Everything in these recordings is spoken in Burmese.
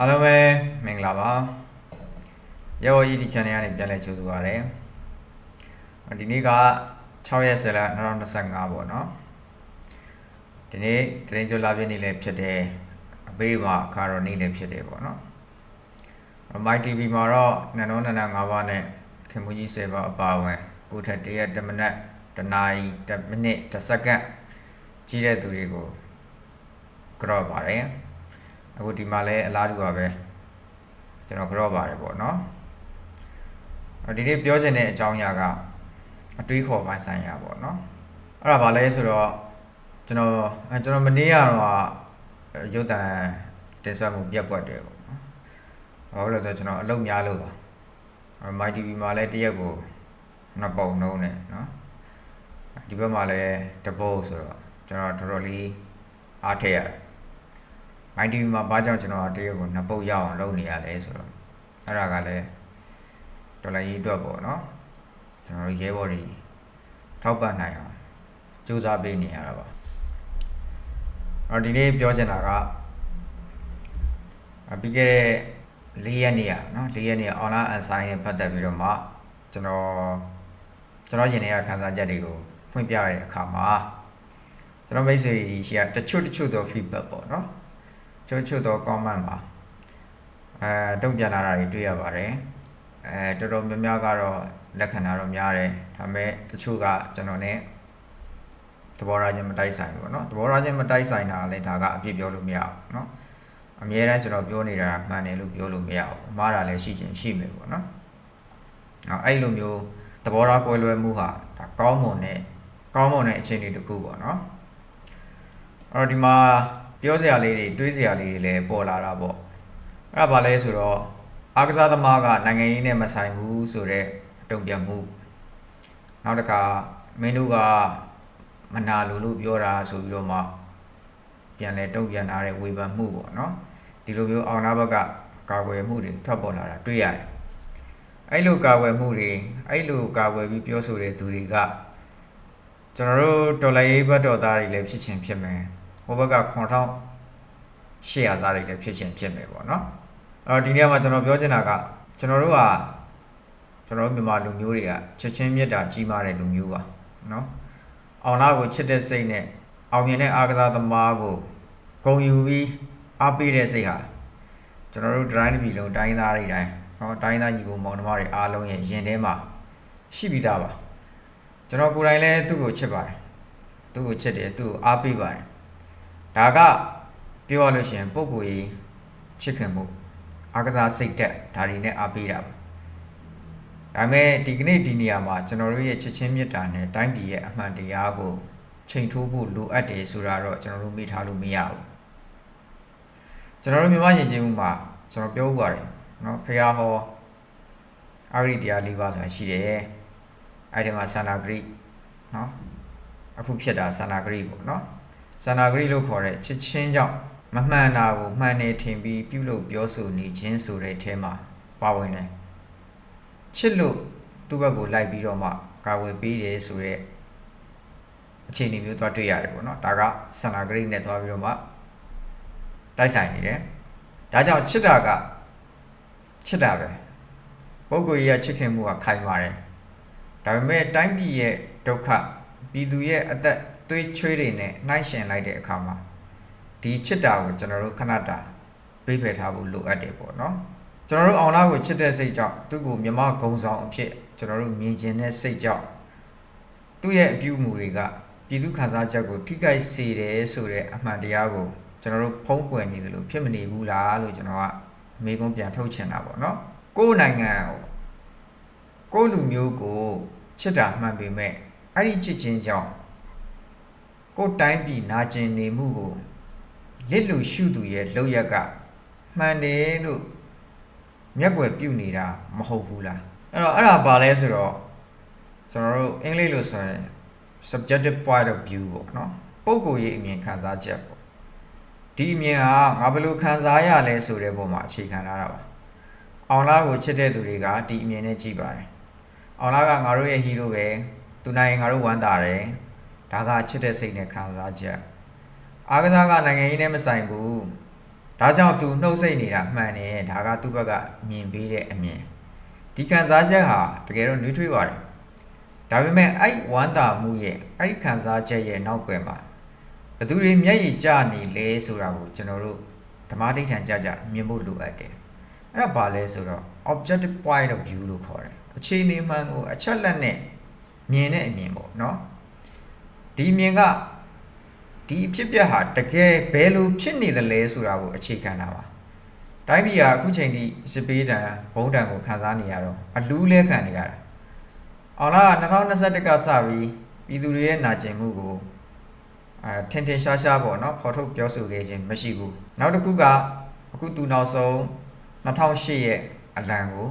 အားလုံးပဲမင်္ဂလာပါရော ED channel ကနေပြန်လည်ကြိုဆိုပါရစေဒီနေ့က6ရက်10လ2025ပေါ့နော်ဒီနေ့တရင်ကျော်လာပြည့်နေ့လည်းဖြစ်တယ်အပေးမှာအခါတော့နေ့လည်းဖြစ်တယ်ပေါ့နော် My TV မှာတော့နန်နောနန္ဒ9ပါးနဲ့ခင်မူကြီး10ပါးအပါအဝင်ကိုထက်တရက်10မိနစ်တနာရီ10မိနစ်10စက္ကန့်ကြီးတဲ့သူတွေကိုကြော့ပါတယ် အခုဒီမှာလည်းအလားတူပါပဲကျွန်တော်ကြော့ပါတယ်ပေါ့နော်အော်ဒီနေ့ပြောချင်တဲ့အကြောင်းအရာကအတွေးခေါ်ပိုင်းဆိုင်ရာပေါ့နော်အဲ့ဒါဘာလဲဆိုတော့ကျွန်တော်အဲကျွန်တော်မနေ့ကတော့ရုပ်တံတင်ဆက်မှုပြတ်ပွက်တယ်ပေါ့နော်ဘာလို့လဲဆိုတော့ကျွန်တော်အလုပ်များလို့ပါအဲ့ My TV မှာလည်းတရက်ကိုနှစ်ပုံနှုံးတယ်နော်ဒီဘက်မှာလည်းတစ်ပုတ်ဆိုတော့ကျွန်တော်တော်တော်လေးအားထည့်ရတယ် My TV မှာဘာကြောင့်ကျွန်တော်တရက်ကိုနှစ်ပုတ်ရအောင်လုပ်နေရလဲဆိုတော့အဲ့ဒါကလည်းဒေါ်လာရေးအတွက်ပေါ့နော်ကျွန်တော်တို့ရဲဘော်တွေထောက်ပံ့နိုင်အောင်စူးစမ်းပေးနေရတာပါအဲ့တော့ဒီနေ့ပြောချင်တာကအာပြီးခဲ့တဲ့၄ရက်နေ့อ่ะเนาะ၄ရက်နေ့ online assign နဲ့ပတ်သက်ပြီးတော့မှကျွန်တော်ကျွန်တော်ရင်ထဲကခန်းစားချက်တွေကိုဖွင့်ပြရတဲ့အခါမှာကျွန်တော်မိတ်ဆွေတွေရှိရတချို့တချို့သော feedback ပေါ့เนาะ ချို့ချို့သော comment ပါအဲတုံ့ပြန်လာတာတွေတွေ့ရပါတယ်အဲတော်တော်များများကတော့လက်ခံတာတော့များတယ်ဒါပေမဲ့တချို့ကကျွန်တော် ਨੇ သဘောထားချင်းမတိုက်ဆိုင်ဘူးပေါ့နော်သဘောထားချင်းမတိုက်ဆိုင်တာလည်းဒါကအပြစ်ပြောလို့မရဘူးနော်အများတန်းကျွန်တော်ပြောနေတာမှန်တယ်လို့ပြောလို့မရဘူးအမှားတာလည်းရှိချင်းရှိမယ်ပေါ့နော်အော်အဲ့လိုမျိုးသဘောထားကွဲလွဲမှုဟာဒါကောင်းမွန်တဲ့ကောင်းမွန်တဲ့အခြေအနေတစ်ခုပေါ့နော်အဲ့တော့ဒီမှာ ပြောစရာလေးတွေတွေးစရာလေးတွေလည်းပေါ်လာတာပေါ့အဲ့ဒါဘာလဲဆိုတော့အားကစားသမားကနိုင်ငံရေးနဲ့မဆိုင်ဘူးဆိုတော့တုံ့ပြန်မှုနောက်တစ်ခါမင်းတို့ကမနာလို့လို့ပြောတာဆိုပြီးတော့မှပြန်လဲတုံ့ပြန်လာတဲ့ဝေဖန်မှုပေါ့နော်ဒီလိုမျိုးအောင်နာဘက်ကကာကွယ်မှုတွေထွက်ပေါ်လာတာတွေ့ရတယ်အဲ့လိုကာကွယ်မှုတွေအဲ့လိုကာကွယ်ပြီးပြောဆိုတဲ့သူတွေကကျွန်တော်တို့ဒေါ်လာရေးဘတ်တော်သားတွေလည်းဖြစ်ချင်းဖြစ်မယ် ဟိုဘက်က9800သားတွေလည်းဖြစ်ချင်းဖြစ်မယ်ပေါ့နော်အဲ့တော့ဒီနေရာမှာကျွန်တော်ပြောချင်တာကကျွန်တော်တို့ကကျွန်တော်တို့မြန်မာလူမျိုးတွေကချက်ချင်းမြတ်တာကြီးမားတဲ့လူမျိုးပါနော်အောင်လာကိုချစ်တဲ့စိတ်နဲ့အောင်မြင်တဲ့အားကစားသမားကိုဂုဏ်ယူပြီးအားပေးတဲ့စိတ်ဟာကျွန်တော်တို့တိုင်းတစ်ပြည်လုံးတိုင်းသားတွေတိုင်းဟောတိုင်းသားညီကိုမောင်နှမတွေအားလုံးရဲ့ရင်ထဲမှာရှိပြီးသားပါကျွန်တော်ကိုယ်တိုင်လည်းသူ့ကိုချစ်ပါတယ်သူ့ကိုချစ်တယ်သူ့ကိုအားပေးပါတယ် ဒါကပြောရလို့ရှိရင်ပုံကိုယ်ရေးချစ်ခင်မှုအားကစားစိတ်သက်ဒါတွေနဲ့အားပေးတာပါဒါပေမဲ့ဒီကနေ့ဒီနေရာမှာကျွန်တော်တို့ရဲ့ချစ်ချင်းမြတ်တာနဲ့တိုင်းပြည်ရဲ့အမှန်တရားကိုချိန်ထိုးဖို့လိုအပ်တယ်ဆိုတာတော့ကျွန်တော်တို့မေ့ထားလို့မရဘူးကျွန်တော်တို့မြန်မာယဉ်ကျေးမှုမှာကျွန်တော်ပြောဥပါတယ်နော်ဖရာဟောအာရိတရား၄ပါးဆိုတာရှိတယ်အဲဒီမှာသန္တာဂရိနော်အခုဖြစ်တာသန္တာဂရိပေါ့နော် ဇန္နာဂရိလို့ခေါ်တဲ့ချစ်ချင်းကြောင့်မမှန်တာကိုမှန်နေထင်ပြီးပြုလို့ပြောဆိုနေခြင်းဆိုတဲ့အထဲမှာပါဝင်တယ်ချစ်လို့သူ့ဘက်ကိုလိုက်ပြီးတော့မှကာဝယ်ပေးတယ်ဆိုတဲ့အခြေအနေမျိုးသွားတွေ့ရတယ်ပေါ့နော်ဒါကစန္ဒဂရိနဲ့သွားပြီးတော့မှတိုက်ဆိုင်နေတယ်ဒါကြောင့်ချစ်တာကချစ်တာပဲပုဂ္ဂိုလ်ရဲ့ချစ်ခင်မှုကခိုင်ပါတယ်ဒါပေမဲ့တိုင်းပြည်ရဲ့ဒုက္ခပြည်သူရဲ့အသက် သွေးချွေးတွေနဲ့နှိုင်းယှဉ်လိုက်တဲ့အခါမှာဒီချစ်တာကိုကျွန်တော်တို့ခဏတာပြိဖယ်ထားဖို့လိုအပ်တယ်ပေါ့နော်ကျွန်တော်တို့အောင်လာကိုချစ်တဲ့စိတ်ကြောင့်သူ့ကိုမြမဂုံဆောင်အဖြစ်ကျွန်တော်တို့မြင်ကျင်တဲ့စိတ်ကြောင့်သူ့ရဲ့အပြုအမူတွေကပြည်သူခံစားချက်ကိုထိခိုက်စေတယ်ဆိုတဲ့အမှန်တရားကိုကျွန်တော်တို့ဖုံးကွယ်နေတယ်လို့ဖြစ်မနေဘူးလားလို့ကျွန်တော်ကမေးခွန်းပြန်ထုတ်ချင်တာပေါ့နော်ကိုယ်နိုင်ငံကိုကိုယ်လူမျိုးကိုချစ်တာမှန်ပေမဲ့အဲ့ဒီချစ်ချင်းကြောင့် ကိုယ်တိုင်းပြည်နာကျင်နေမှုကိုလစ်လူရှုသူရဲ့လောက်ရက်ကမှန်တယ်လို့မျက်ွယ်ပြုတ်နေတာမဟုတ်ဘူးလားအဲ့တော့အဲ့ဒါဘာလဲဆိုတော့ကျွန်တော်တို့အင်္ဂလိပ်လိုဆိုရင် subjective point of view ပေါ့နော်ပုံကိုယ်ရေးအမြင်ခံစားချက်ပေါ့ဒီအမြင်ဟာငါဘယ်လိုခံစားရလဲဆိုတဲ့ပုံမှာအခြေခံထားတာပါအောင်လားကိုချစ်တဲ့သူတွေကဒီအမြင်နဲ့ကြည့်ပါတယ်အောင်လားကငါတို့ရဲ့ဟီးရိုပဲသူနိုင်ရင်ငါတို့ဝမ်းသာတယ် ဒါကချစ်တဲ့စိတ်နဲ့ခံစားချက်အားကစားကနိုင်ငံရေးနဲ့မဆိုင်ဘူးဒါကြောင့်သူနှုတ်ဆက်နေတာမှန်တယ်ဒါကသူ့ဘက်ကမြင်ပေးတဲ့အမြင်ဒီခံစားချက်ဟာတကယ်တော့နှွေးထွေးပါတယ်ဒါပေမဲ့အဲ့ဝမ်းသာမှုရဲ့အဲ့ဒီခံစားချက်ရဲ့နောက်ွယ်မှာဘသူတွေမျက်ရည်ကျနေလဲဆိုတာကိုကျွန်တော်တို့ဓမ္မဒိဋ္ဌံကြကြမြင်ဖို့လိုအပ်တယ်အဲ့ဒါဘာလဲဆိုတော့ objective point of view လို့ခေါ်တယ်အခြေအနေမှန်ကိုအချက်လက်နဲ့မြင်တဲ့အမြင်ပေါ့နော် ဒီအမြင်ကဒီအဖြစ်ပြက်ဟာတကယ်ဘယ်လိုဖြစ်နေသလဲဆိုတာကိုအခြေခံတာပါတိုင်းပြည်ဟာအခုချိန်ထိစစ်ပေးတံဘုံတံကိုခံစားနေရတော့အလူးလဲခံနေရတာအောင်လား2021ကစပြီးပြည်သူတွေရဲ့နာကျင်မှုကိုအဲထင်ထင်ရှားရှားပေါ့နော်ဖော်ထုတ်ပြောဆိုခဲ့ခြင်းမရှိဘူးနောက်တစ်ခုကအခုသူနောက်ဆုံး2008ရဲ့အလံကို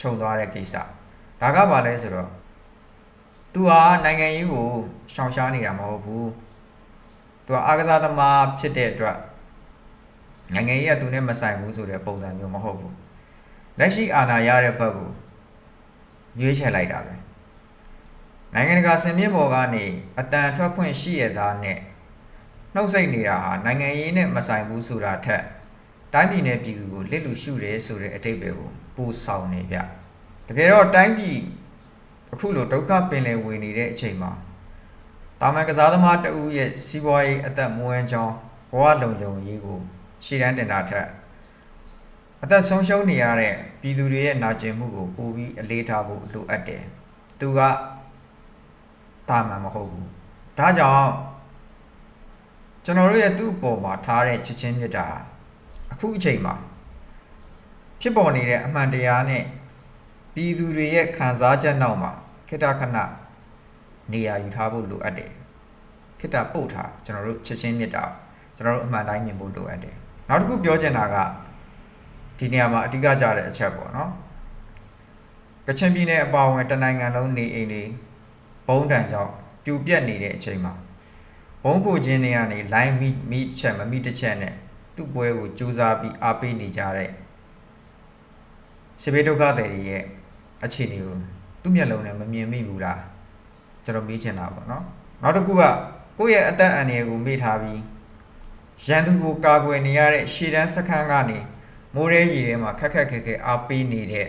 ခြုံသွားတဲ့ကိစ္စဒါကဘာလဲဆိုတော့ သူဟာနိုင်ငံရေးကိုရှောင်ရှားနေတာမဟုတ်ဘူးသူကအာကစားသမားဖြစ်တဲ့အတွက်နိုင်ငံရေးကသူနဲ့မဆိုင်ဘူးဆိုတဲ့ပုံစံမျိုးမဟုတ်ဘူးလက်ရှိအာဏာရတဲ့ဘက်ကိုရွေးချယ်လိုက်တာပဲနိုင်ငံတကာစင်မြင့်ပေါ်ကနေအတန်ထွက်ခွင့်ရှိရသားနဲ့နှုတ်ဆက်နေတာဟာနိုင်ငံရေးနဲ့မဆိုင်ဘူးဆိုတာထက်တိုင်းပြည်နဲ့ပြည်သူကိုလစ်လူရှုတယ်ဆိုတဲ့အတိတ်ပဲကိုပူဆောင်နေဗျတကယ်တော့တိုင်းပြည် အခုလိုဒုက္ခပင်လယ်ဝင်နေတဲ့အချိန်မှာတာမန်ကစားသမားတဦးရဲ့စီးပွားရေးအသက်မွေးချောင်းဘဝလုံခြုံရေးကိုရှေ့တန်းတင်တာထက်အသက်ဆုံးရှုံးနေရတဲ့ပြည်သူတွေရဲ့နာကျင်မှုကိုပိုပြီးအလေးထားဖို့လိုအပ်တယ်သူကတာမန်မဟုတ်ဘူးဒါကြောင့်ကျွန်တော်တို့ရဲ့သူ့အပေါ်မှာထားတဲ့ချစ်ချင်းမြတ်တာအခုအချိန်မှာဖြစ်ပေါ်နေတဲ့အမှန်တရားနဲ့ ပြည်သူတွေရဲ့ခံစားချက်နောက်မှာခိတ္တခဏနေရာယူထားဖို့လိုအပ်တယ်ခိတ္တပုတ်ထားကျွန်တော်တို့ချစ်ချင်းမြတ်တာကျွန်တော်တို့အမှန်တိုင်းမြင်ဖို့လိုအပ်တယ်နောက်တစ်ခုပြောချင်တာကဒီနေရာမှာအဓိကကြတဲ့အချက်ပေါ့နော်ကချင်ပြည်နယ်အပါအဝင်တနိုင်ငံလုံးနေအိမ်တွေဘုံတန်ကြောင့်ပြူပြက်နေတဲ့အချိန်မှာဘုံဖို့ခြင်းတွေကနေ line မိမိတစ်ချက်မမိတစ်ချက်နဲ့သူ့ပွဲကိုစူးစမ်းပြီးအားပေးနေကြတဲ့စေဘေးဒုက္ခတွေရဲ့ အခြေအနေကိုသူ့မျက်လုံးနဲ့မမြင်မိဘူးလားကျွန်တော်မေးချင်တာပေါ့နော်နောက်တစ်ခုကကိုယ့်ရဲ့အသက်အန္တရာယ်ကိုမေ့ထားပြီးရန်သူကိုကာကွယ်နေရတဲ့ရှေ့တန်းစခန်းကနေမိုးရဲရီထဲမှာခက်ခက်ခဲခဲအားပေးနေတဲ့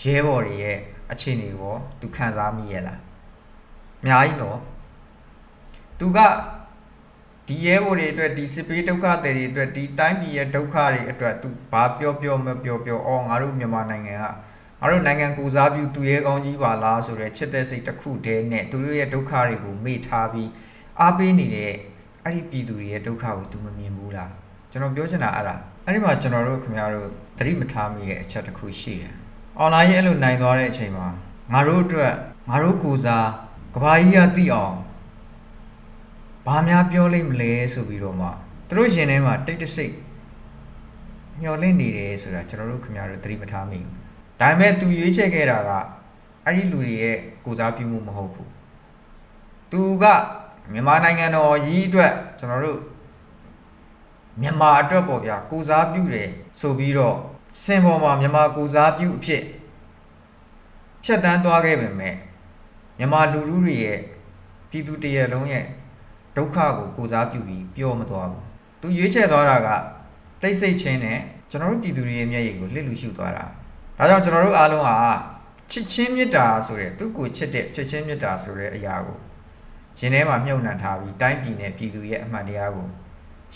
ရဲဘော်တွေရဲ့အခြေအနေကိုသူခံစားမိရဲ့လားအများကြီးတော့သူကဒီရဲဘော်တွေအတွက်ဒီစစ်ပေးဒုက္ခတွေတွေအတွက်ဒီတိုင်းပြည်ရဲ့ဒုက္ခတွေအတွက်သူဘာပြောပြောမပြောပြောအော်ငါတို့မြန်မာနိုင်ငံက ငါတို့နိုင်ငံကိုစားပြုသူရဲကောင်းကြီးပါလားဆိုတဲ့ချစ်တဲ့စိတ်တစ်ခုတည်းနဲ့သူတို့ရဲ့ဒုက္ခတွေကိုမေ့ထားပြီးအားပေးနေတဲ့အဲ့ဒီပြည်သူတွေရဲ့ဒုက္ခကိုသူမမြင်ဘူးလားကျွန်တော်ပြောချင်တာအဲ့ဒါအဲ့ဒီမှာကျွန်တော်တို့ခင်ဗျားတို့သတိမထားမိတဲ့အချက်တစ်ခုရှိတယ်အွန်လိုင်းရဲ့အဲ့လိုနိုင်သွားတဲ့အချိန်မှာငါတို့အတွက်ငါတို့ကိုစားကဘာကြီးကသိအောင်ဘာများပြောလိမ့်မလဲဆိုပြီးတော့မှသူတို့ရှင်ထဲမှာတိတ်တဆိတ်မျောလင့်နေတယ်ဆိုတာကျွန်တော်တို့ခင်ဗျားတို့သတိမထားမိဘူး ဒါပေမဲ့သူရွေးချယ်ခဲ့တာကအဲ့ဒီလူတွေရဲ့ကိုစားပြုမှုမဟုတ်ဘူးသူကမြန်မာနိုင်ငံတော်ကြီးအတွက်ကျွန်တော်တို့မြန်မာအတွက်ပေါ့ဗျာကိုစားပြုတယ်ဆိုပြီးတော့စင်ပေါ်မှာမြန်မာကိုစားပြုအဖြစ်ဖြတ်တန်းသွားခဲ့ပေမဲ့မြန်မာလူလူတွေရဲ့ပြည်သူတရလုံးရဲ့ဒုက္ခကိုကိုစားပြုပြီးပြောမသွားဘူးသူရွေးချယ်သွားတာကတိတ်ဆိတ်ချင်းနဲ့ကျွန်တော်တို့ပြည်သူတွေရဲ့မျက်ရည်ကိုလှစ်လူရှုသွားတာ ဒါကြောင့်ကျွန်တော်တို့အားလုံးဟာချစ်ချင်းမေတ္တာဆိုတဲ့သူ့ကိုချစ်တဲ့ချစ်ချင်းမေတ္တာဆိုတဲ့အရာကိုရင်ထဲမှာမြုပ်နှံထားပြီးတိုင်းပြည်နဲ့ပြည်သူရဲ့အမှန်တရားကို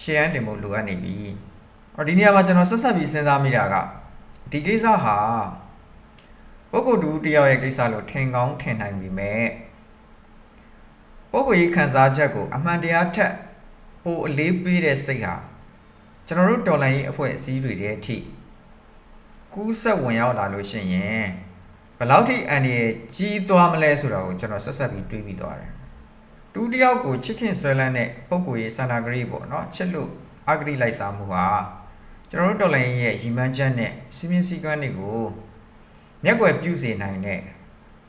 ရှေ့ရန်တင်ဖို့လိုအပ်နေပြီ။အော်ဒီနေရာမှာကျွန်တော်ဆက်ဆက်ပြီးစဉ်းစားမိတာကဒီကိစ္စဟာပုဂ္ဂိုလ်တူတယောက်ရဲ့ကိစ္စလို့ထင်ကောင်းထင်နိုင်ပြီမဲ့ပုဂ္ဂိုလ်ရေးခံစားချက်ကိုအမှန်တရားထက်ပိုအလေးပေးတဲ့စိတ်ဟာကျွန်တော်တို့တော်လှန်ရေးအဖွဲ့အစည်းတွေတဲ့အထိ ကူးဆက်ဝင်ရောက်လာလို့ရှိရင်ဘယ်လောက်ထိအန်ဒီကြီးသွားမလဲဆိုတာကိုကျွန်တော်ဆက်ဆက်ပြီးတွေးပြီးသွားတယ်တူတယောက်ကိုချစ်ခင်ဆွဲလန်းတဲ့ပုံကိုရေးစန္ဒဂရိပေါ့နော်ချစ်လို့အဂရိလိုက်စားမှုဟာကျွန်တော်တို့တော်လိုင်းရဲ့ရီမန်းချက်နဲ့စီမင်းစည်းကမ်းတွေကိုမျက်ွယ်ပြုစေနိုင်တဲ့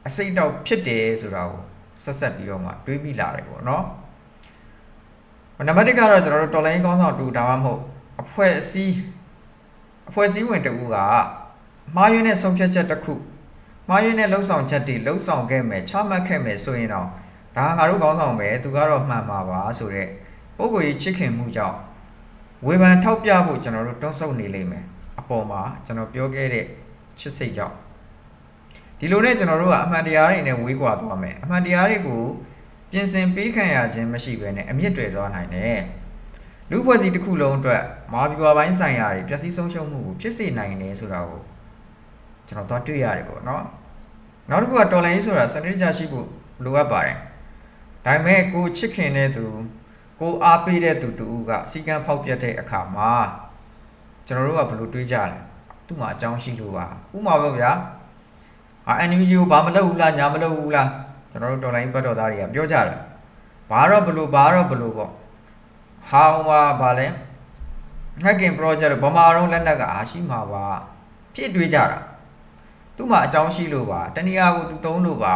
အစိတ်တောက်ဖြစ်တယ်ဆိုတာကိုဆက်ဆက်ပြီးတော့မှတွေးမိလာတယ်ပေါ့နော်နံပါတ်1ကတော့ကျွန်တော်တို့တော်လိုင်းကောင်းဆောင်တူဒါမှမဟုတ်အဖွဲ့အစည်း အဖွဲ့အစည်းဝင်တူကမှားယွင်းတဲ့ဆုံးဖြတ်ချက်တစ်ခုမှားယွင်းတဲ့လှုပ်ဆောင်ချက်တွေလှုပ်ဆောင်ခဲ့မယ်ချမှတ်ခဲ့မယ်ဆိုရင်တော့ဒါငါတို့ကောင်းဆောင်ပဲသူကတော့မှန်ပါပါဆိုတော့ပုံကိုကြီးချစ်ခင်မှုကြောင့်ဝေဖန်ထောက်ပြဖို့ကျွန်တော်တို့တွန်းဆုတ်နေလိမ့်မယ်အပေါ်မှာကျွန်တော်ပြောခဲ့တဲ့ချစ်စိတ်ကြောင့်ဒီလိုနဲ့ကျွန်တော်တို့ကအမှန်တရားတွေနဲ့ဝေးကွာသွားမယ်အမှန်တရားတွေကိုပြင်ဆင်ပေးခံရခြင်းမရှိဘဲနဲ့အမြင့်တွေသွားနိုင်တယ် လူဖွဲ့စည်းတစ်ခုလုံးအတွက်မာဗျူဟာပိုင်းဆိုင်ရာတွေပျက်စီးဆုံးရှုံးမှုကိုဖြစ်စေနိုင်တယ်ဆိုတာကိုကျွန်တော်သွားတွေ့ရတယ်ပေါ့နော်နောက်တစ်ခုကတော်လိုင်းဆိုတာစနစ်တကျရှိဖို့လိုအပ်ပါတယ်ဒါပေမဲ့ကိုချစ်ခင်တဲ့သူကိုအားပေးတဲ့သူတူကစီကံဖောက်ပြတ်တဲ့အခါမှာကျွန်တော်တို့ကဘယ်လိုတွေးကြလဲသူ့မှာအကြောင်းရှိလို့ပါဥပမာပဲဗျာအာ NUG ကိုဘာမလုပ်ဘူးလားညာမလုပ်ဘူးလားကျွန်တော်တို့တော်လိုင်းဘတ်တော်သားတွေကပြောကြတယ်ဘာတော့ဘလို့ဘာတော့ဘလို့ပေါ့ ဟာဟိုမှာဗာလဲ hacking project ဗမာတော့လက်နက်ကအားရှိမှာပါဖြစ်တွေးကြတာသူ့မှာအကြောင်းရှိလို့ပါတဏှာကိုသူသုံးလို့ပါ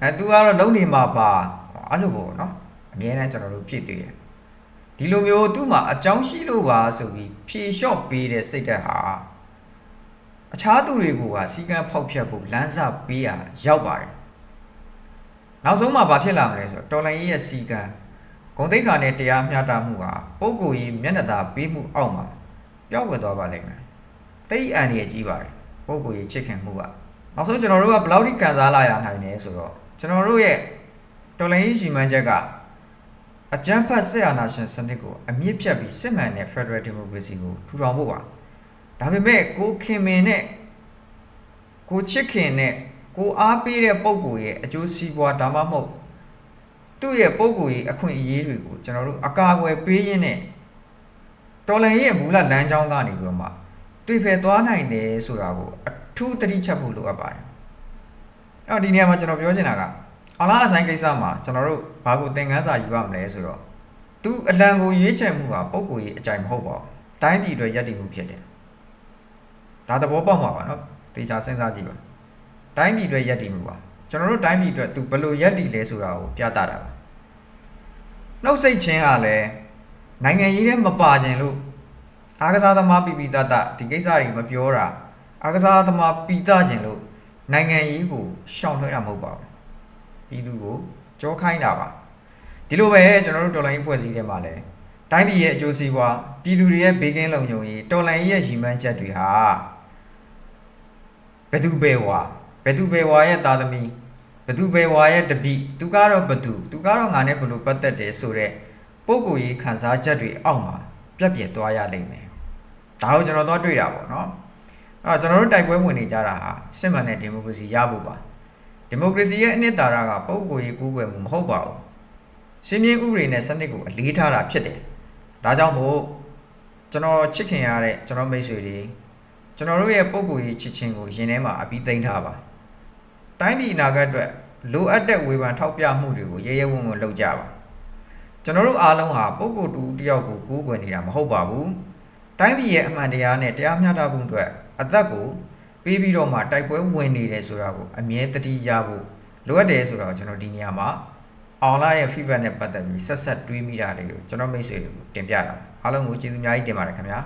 အဲသူကတော့လုံနေမှာပါအဲ့လိုပေါ့နော်အမြဲတမ်းကျွန်တော်တို့ဖြစ်တည်တယ်ဒီလိုမျိုးသူ့မှာအကြောင်းရှိလို့ပါဆိုပြီးဖြေလျှော့ပေးတဲ့စိတ်ဓာတ်ဟာအခြားသူတွေကိုကစီကံဖောက်ဖျက်ဖို့လမ်းစာပေးရရောက်ပါတယ်နောက်ဆုံးမှာဘာဖြစ်လာမလဲဆိုတော့တော်လိုင်းကြီးရဲ့စီကံ ဂုံတိတ်ခါနဲ့တရားမျှတမှုဟာပုံကိုယ်ကြီးမျက်နှာသာပေးမှုအောက်မှာပျောက်ကွယ်သွားပါလိမ့်မယ်တိတ်အန်ရကြီးပါတယ်ပုံကိုယ်ကြီးချစ်ခင်မှုကနောက်ဆုံးကျွန်တော်တို့ကဘယ်လောက်ထိကန်စားလာရနိုင်လဲဆိုတော့ကျွန်တော်တို့ရဲ့တော်လိုင်းကြီးရှိမှန်းချက်ကအကြမ်းဖက်ဆက်အာဏာရှင်စနစ်ကိုအမြင့်ဖြတ်ပြီးစစ်မှန်တဲ့ Federal Democracy ကိုထူထောင်ဖို့ပါဒါပေမဲ့ကိုခင်မင်နဲ့ကိုချစ်ခင်နဲ့ကိုအားပေးတဲ့ပုံကိုရဲ့အကျိုးစီးပွားဒါမှမဟုတ် သူ့ရဲ့ပုံကိုရဲ့အခွင့်အရေးတွေကိုကျွန်တော်တို့အကာအကွယ်ပေးရင်းနဲ့တော်လန်ရဲ့မူလလမ်းကြောင်းကနေပြီးတော့မှတွေ့ဖယ်သွားနိုင်တယ်ဆိုတာကိုအထူးသတိချက်ဖို့လိုအပ်ပါတယ်အော်ဒီနေရာမှာကျွန်တော်ပြောချင်တာကအလားအဆိုင်ကိစ္စမှာကျွန်တော်တို့ဘာကိုသင်ခန်းစာယူရမလဲဆိုတော့သူအလံကိုရွေးချယ်မှုကပုံကိုယ်ရေးအကြိုင်မဟုတ်ပါဘူး။တိုင်းပြည်အတွက်ရည်တည်မှုဖြစ်တယ်။ဒါသဘောပေါက်မှာပါနော်။တေချာစဉ်းစားကြည့်ပါ။တိုင်းပြည်အတွက်ရည်တည်မှုပါ။ကျွန်တော်တို့တိုင်းပြည်အတွက်သူဘယ်လိုရည်တည်လဲဆိုတာကိုပြသတာပါ။ နှုတ်ဆက်ခြင်းကလည်းနိုင်ငံရေးထဲမပါခြင်းလို့အားကစားသမားပီပီတတဒီကိစ္စတွေမပြောတာအားကစားသမားပီတခြင်းလို့နိုင်ငံရေးကိုရှောင်ထွေးတာမဟုတ်ပါဘူး။ပြည်သူကိုကြောခိုင်းတာပါဒီလိုပဲကျွန်တော်တို့တော်လိုင်းဖွဲ့စည်းထဲမှာလဲတိုင်းပြည်ရဲ့အကျိုးစီးပွားပြည်သူတွေရဲ့ဘေးကင်းလုံခြုံရေးတော်လိုင်းရဲ့ရည်မှန်းချက်တွေဟာဘယ်သူပဲဝါဘယ်သူပဲဝါရဲ့သားသမီး ဘယ်သူပဲဝါရဲ့တပိသူကတော့ဘယ်သူသူကတော့ငါနဲ့ဘယ်လိုပတ်သက်တယ်ဆိုတော့ပုံကိုယ်ကြီးခံစားချက်တွေအောက်မှာပြက်ပြက်သွားရလိမ့်မယ်ဒါကိုကျွန်တော်တော့တွေ့တာပေါ့နော်အဲ့တော့ကျွန်တော်တို့တိုက်ပွဲဝင်နေကြတာဟာစစ်မှန်တဲ့ဒီမိုကရေစီရဖို့ပါဒီမိုကရေစီရဲ့အနှစ်သာရကပုံကိုယ်ရေးကူးကွယ်မှုမဟုတ်ပါဘူး။ရှင်းပြဥပဒေနဲ့စနစ်ကိုအလေးထားတာဖြစ်တယ်။ဒါကြောင့်မို့ကျွန်တော်ချစ်ခင်ရတဲ့ကျွန်တော်မိတ်ဆွေတွေကျွန်တော်တို့ရဲ့ပုံကိုယ်ရေးချစ်ချင်းကိုရင်ထဲမှာအပြီးသိမ်းထားပါ။ တိုင်းပြည်အနာဂတ်အတွက်လိုအပ်တဲ့ဝေဖန်ထောက်ပြမှုတွေကိုရဲရဲဝံ့ဝံ့လုပ်ကြပါ။ကျွန်တော်တို့အားလုံးဟာပုံကိုယ်တူတယောက်ကိုကူးကွယ်နေတာမဟုတ်ပါဘူး။တိုင်းပြည်ရဲ့အမှန်တရားနဲ့တရားမျှတမှုအတွက်အသက်ကိုပြီးပြီးတော့မှတိုက်ပွဲဝင်နေတယ်ဆိုတာကိုအမြဲတတိရဖို့လိုအပ်တယ်ဆိုတော့ကျွန်တော်ဒီနေရာမှာအောင်လာရဲ့ feedback နဲ့ပတ်သက်ပြီးဆက်ဆက်တွေးမိတာတွေကိုကျွန်တော်မိတ်ဆွေတွေကိုတင်ပြတာအားလုံးကိုကျေးဇူးအများကြီးတင်ပါတယ်ခင်ဗျာ